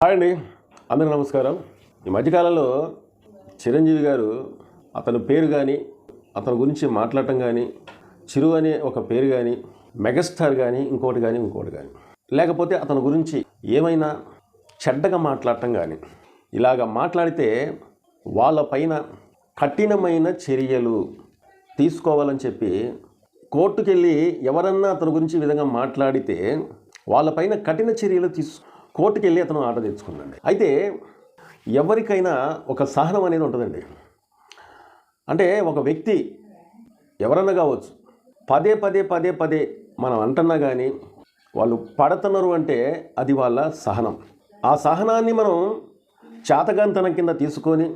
Hi అండి. అందరికీ నమస్కారం. ఈ మధ్యకాలంలో చిరంజీవి గారు అతని పేరు కానీ అతని గురించి మాట్లాడటం కానీ చిరు అనే ఒక పేరు కానీ మెగాస్టార్ కానీ ఇంకోటి కానీ ఇంకోటి కానీ లేకపోతే అతని గురించి ఏమైనా చెడ్డగా మాట్లాడటం కానీ ఇలాగ మాట్లాడితే వాళ్ళపైన కఠినమైన చర్యలు తీసుకోవాలని చెప్పి కోర్టుకెళ్ళి ఎవరన్నా అతని గురించి విధంగా మాట్లాడితే వాళ్ళపైన కఠిన చర్యలు తీసు కోర్టుకెళ్ళి అతను ఆట తెచ్చుకున్నాడు. అయితే ఎవరికైనా ఒక సహనం అనేది ఉంటుందండి. అంటే ఒక వ్యక్తి ఎవరన్నా కావచ్చు పదే పదే పదే పదే మనం అంటున్నా కానీ వాళ్ళు పడుతున్నారు అంటే అది వాళ్ళ సహనం. ఆ సహనాన్ని మనం చేతగాంతనం కింద తీసుకొని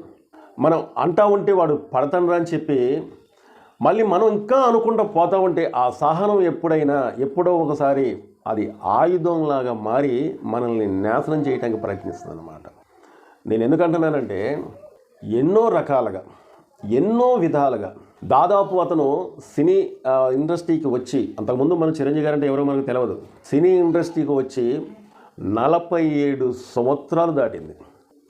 మనం అంటా ఉంటే వాడు పడతానరా అని చెప్పి మళ్ళీ మనం ఇంకా అనుకుంటూ పోతా ఉంటే ఆ సహనం ఎప్పుడైనా ఎప్పుడో ఒకసారి అది ఆయుధంలాగా మారి మనల్ని నాశనం చేయడానికి ప్రయత్నిస్తుంది అనమాట నేను ఎందుకంటున్నానంటే ఎన్నో రకాలుగా ఎన్నో విధాలుగా దాదాపు అతను సినీ ఇండస్ట్రీకి వచ్చి అంతకుముందు మన చిరంజీవి గారు అంటే ఎవరో మనకు తెలియదు సినీ ఇండస్ట్రీకి వచ్చి నలభై ఏడు సంవత్సరాలు దాటింది.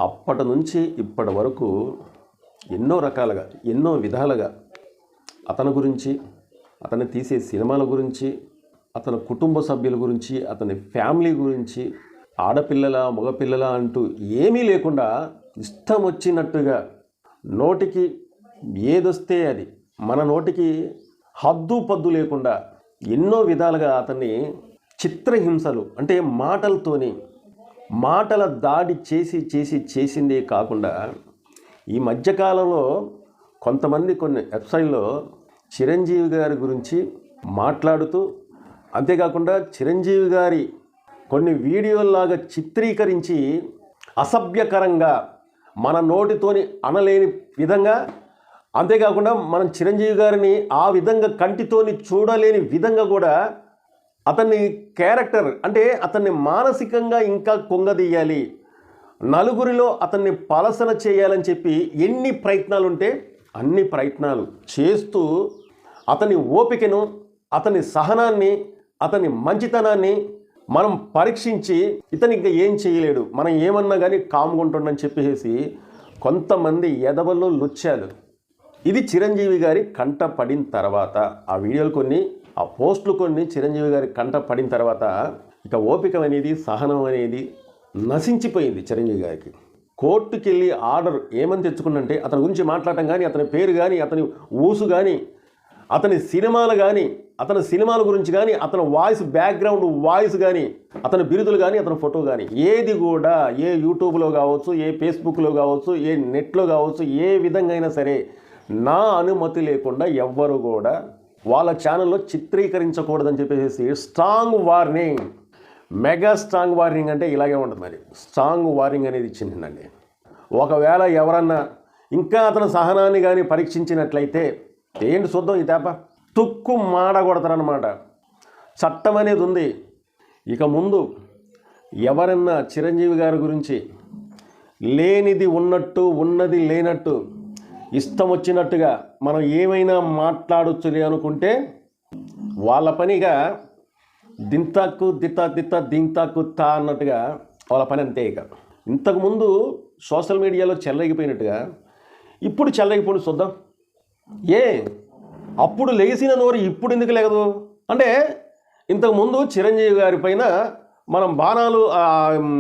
అప్పటి నుంచి ఇప్పటి వరకు ఎన్నో రకాలుగా ఎన్నో విధాలుగా అతని గురించి అతన్ని తీసే సినిమాల గురించి అతని కుటుంబ సభ్యుల గురించి అతని ఫ్యామిలీ గురించి ఆడపిల్లల మగపిల్లల అంటూ ఏమీ లేకుండా ఇష్టం వచ్చినట్టుగా నోటికి ఏదొస్తే అది. మన నోటికి హద్దు పద్దు లేకుండా ఎన్నో విధాలుగా అతన్ని చిత్రహింసలు అంటే మాటలతోని మాటల దాడి చేసి చేసి చేసిందే కాకుండా ఈ మధ్యకాలంలో కొంతమంది కొన్ని వెబ్సైట్లో చిరంజీవి గారి గురించి మాట్లాడుతూ అంతేకాకుండా చిరంజీవి గారి కొన్ని వీడియోల్లాగా చిత్రీకరించి అసభ్యకరంగా మన నోటితోని అనలేని విధంగా అంతేకాకుండా మనం చిరంజీవి గారిని ఆ విధంగా కంటితోని చూడలేని విధంగా కూడా అతన్ని క్యారెక్టర్ అంటే అతన్ని మానసికంగా ఇంకా కొంగదీయాలి నలుగురిలో అతన్ని పలసన చేయాలని చెప్పి ఎన్ని ప్రయత్నాలు ఉంటే అన్ని ప్రయత్నాలు చేస్తూ అతని ఓపికను అతని సహనాన్ని అతని మంచితనాన్ని మనం పరీక్షించి ఇతను ఇంకా ఏం చేయలేడు. మనం ఏమన్నా కానీ కాముకుంటుండని చెప్పేసి కొంతమంది ఎదవల్లో లుచ్చాలు ఇది చిరంజీవి గారి కంట పడిన తర్వాత ఆ వీడియోలు కొన్ని ఆ పోస్టులు కొన్ని చిరంజీవి గారి కంట పడిన తర్వాత ఇక ఓపిక అనేది సహనం అనేది నశించిపోయింది చిరంజీవి గారికి. కోర్టుకెళ్ళి ఆర్డర్ ఏమని తెచ్చుకున్నంటే అతని గురించి మాట్లాడటం కానీ అతని పేరు కానీ అతని ఊసు కానీ అతని సినిమాలు కానీ అతని సినిమాల గురించి కానీ అతని వాయిస్ బ్యాక్గ్రౌండ్ వాయిస్ కానీ అతని బిరుదులు కానీ అతని ఫోటో కానీ ఏది కూడా ఏ యూట్యూబ్లో కావచ్చు ఏ ఫేస్బుక్లో కావచ్చు ఏ నెట్లో కావచ్చు ఏ విధంగా అయినా సరే నా అనుమతి లేకుండా ఎవ్వరు కూడా వాళ్ళ ఛానల్లో చిత్రీకరించకూడదని చెప్పేసి strong warning mega strong warning అంటే ఇలాగే ఉంటుంది మరి. స్ట్రాంగ్ వార్నింగ్ అనేది ఇచ్చిందండి. ఒకవేళ ఎవరన్నా ఇంకా అతని సహనాన్ని కానీ పరీక్షించినట్లయితే ఏంటి చూద్దాం ఈ తేప? తుక్కు మాడగొడతారనమాట చట్టం అనేది ఉంది. ఇక ముందు ఎవరన్నా చిరంజీవి గారి గురించి లేనిది ఉన్నట్టు ఉన్నది లేనట్టు ఇష్టం వచ్చినట్టుగా మనం ఏమైనా మాట్లాడొచ్చులే అనుకుంటే వాళ్ళ పనిగా దింతాకు దిత్త దిత్త దింతాకు తా అన్నట్టుగా వాళ్ళ పని అంతే ఇక. ఇంతకుముందు సోషల్ మీడియాలో చెల్లగిపోయినట్టుగా ఇప్పుడు చెల్లగిపోయి చూద్దాం. ఏ? అప్పుడు లేచిన నోరు ఇప్పుడు ఎందుకు లేగదు? అంటే ఇంతకుముందు చిరంజీవి గారి పైన మనం బాణాలు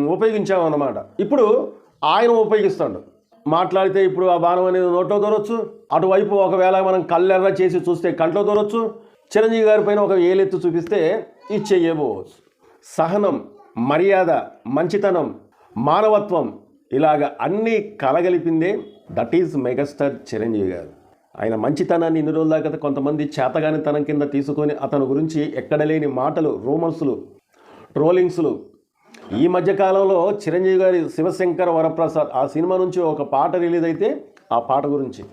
ఉపయోగించామన్నమాట. ఇప్పుడు ఆయన ఉపయోగిస్తాడు. మాట్లాడితే ఇప్పుడు ఆ బాణం అనేది నోట్లో దూరొచ్చు. అటువైపు ఒకవేళ మనం కళ్ళెర్ర చేసి చూస్తే కంట్లో దూరొచ్చు. చిరంజీవి గారి పైన ఒక ఏలెత్తు చూపిస్తే ఇచ్చేయబోవచ్చు సహనం మర్యాద మంచితనం మానవత్వం ఇలాగ అన్నీ కలగలిపిందే that is megastar Chiranjeevi garu. ఆయన మంచితనాన్ని ఇన్ని రోజుల దాకా కొంతమంది చేతగానితనం కింద తీసుకొని అతని గురించి ఎక్కడ లేని మాటలు రూమర్స్లు ట్రోలింగ్స్లు. ఈ మధ్యకాలంలో చిరంజీవి గారి శివశంకర వరప్రసాద్ ఆ సినిమా నుంచి ఒక పాట రిలీజ్ అయితే ఆ పాట గురించి.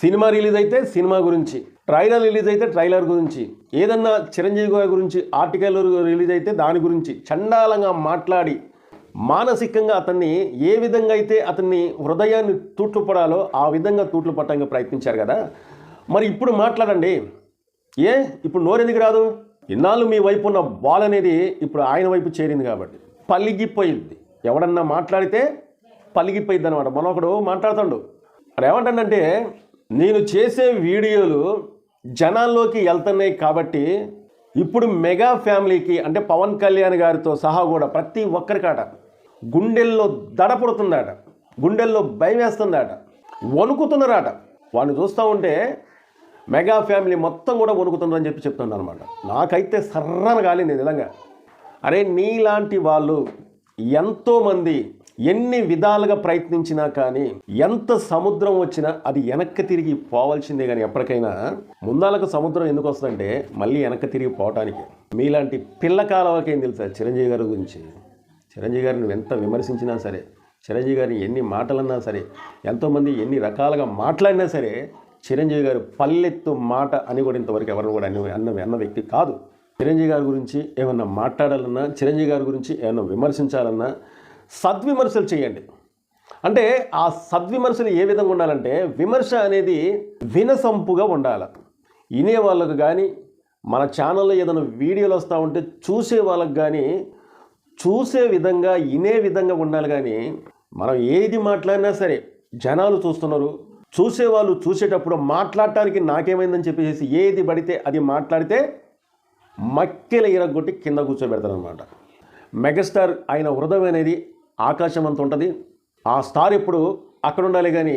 సినిమా రిలీజ్ అయితే సినిమా గురించి. ట్రైలర్ రిలీజ్ అయితే ట్రైలర్ గురించి. ఏదన్నా చిరంజీవి గారి గురించి ఆర్టికల్ రిలీజ్ అయితే దాని గురించి. చండాలంగా మాట్లాడి మానసికంగా అతన్ని ఏ విధంగా అయితే అతన్ని హృదయాన్ని తూట్లు పడాలో ఆ విధంగా తూట్లు పట్టడానికి ప్రయత్నించారు కదా. మరి ఇప్పుడు మాట్లాడండి. ఏ? ఇప్పుడు నోరెందుకు రాదు? ఇన్నాళ్ళు మీ వైపు ఉన్న బాల్ అనేది ఇప్పుడు ఆయన వైపు చేరింది కాబట్టి. పలిగిపోయింది. ఎవడన్నా మాట్లాడితే పలిగిపోయింది అనమాట మనొకడు మాట్లాడుతాడు. అక్కడ ఏమంటాడంటే నేను చేసే వీడియోలు జనాల్లోకి వెళ్తున్నాయి కాబట్టి ఇప్పుడు మెగా ఫ్యామిలీకి అంటే పవన్ కళ్యాణ్ గారితో సహా కూడా ప్రతి ఒక్కరికాట గుండెల్లో దడ పుడుతుందట గుండెల్లో భయం వేస్తుందట వణుకుతున్నారట వాడిని చూస్తూ ఉంటే మెగా ఫ్యామిలీ మొత్తం కూడా వణుకుతుందని చెప్పి చెప్తున్నాను అనమాట నాకైతే సర్రన కాలింది నిజంగా. అరే నీలాంటి వాళ్ళు ఎంతోమంది ఎన్ని విధాలుగా ప్రయత్నించినా కానీ ఎంత సముద్రం వచ్చినా అది వెనక్కి తిరిగి పోవాల్సిందే కానీ ఎప్పటికైనా. ముందాలకు సముద్రం ఎందుకు వస్తుందంటే మళ్ళీ వెనక్కి తిరిగి పోవటానికి. మీలాంటి పిల్లకాలవకేం తెలుసా చిరంజీవి గారి గురించి? చిరంజీవి గారిని ఎంత విమర్శించినా సరే చిరంజీవి గారిని ఎన్ని మాటలన్నా సరే ఎంతోమంది ఎన్ని రకాలుగా మాట్లాడినా సరే చిరంజీవి గారు పల్లెత్తు మాట అని కూడా ఇంతవరకు ఎవరిని కూడా అన్న అన్న వ్యక్తి కాదు. చిరంజీవి గారి గురించి ఏమన్నా మాట్లాడాలన్నా చిరంజీవి గారి గురించి ఏమన్నా విమర్శించాలన్నా సద్విమర్శలు చేయండి. అంటే ఆ సద్విమర్శలు ఏ విధంగా ఉండాలంటే విమర్శ అనేది వినసంపుగా ఉండాలి. వినే వాళ్ళకు కానీ మన ఛానల్లో ఏదైనా వీడియోలు వస్తూ ఉంటే చూసే వాళ్ళకు కానీ చూసే విధంగా వినే విధంగా ఉండాలి కానీ మనం ఏది మాట్లాడినా సరే జనాలు చూస్తున్నారు. చూసేవాళ్ళు చూసేటప్పుడు మాట్లాడటానికి నాకేమైందని చెప్పేసి ఏది పడితే అది మాట్లాడితే మక్కెల ఇరగొట్టి కింద కూర్చోబెడతారనమాట మెగాస్టార్ ఆయన హృదయం అనేది ఆకాశం అంత ఉంటుంది. ఆ స్టార్ ఎప్పుడు అక్కడ ఉండాలి కానీ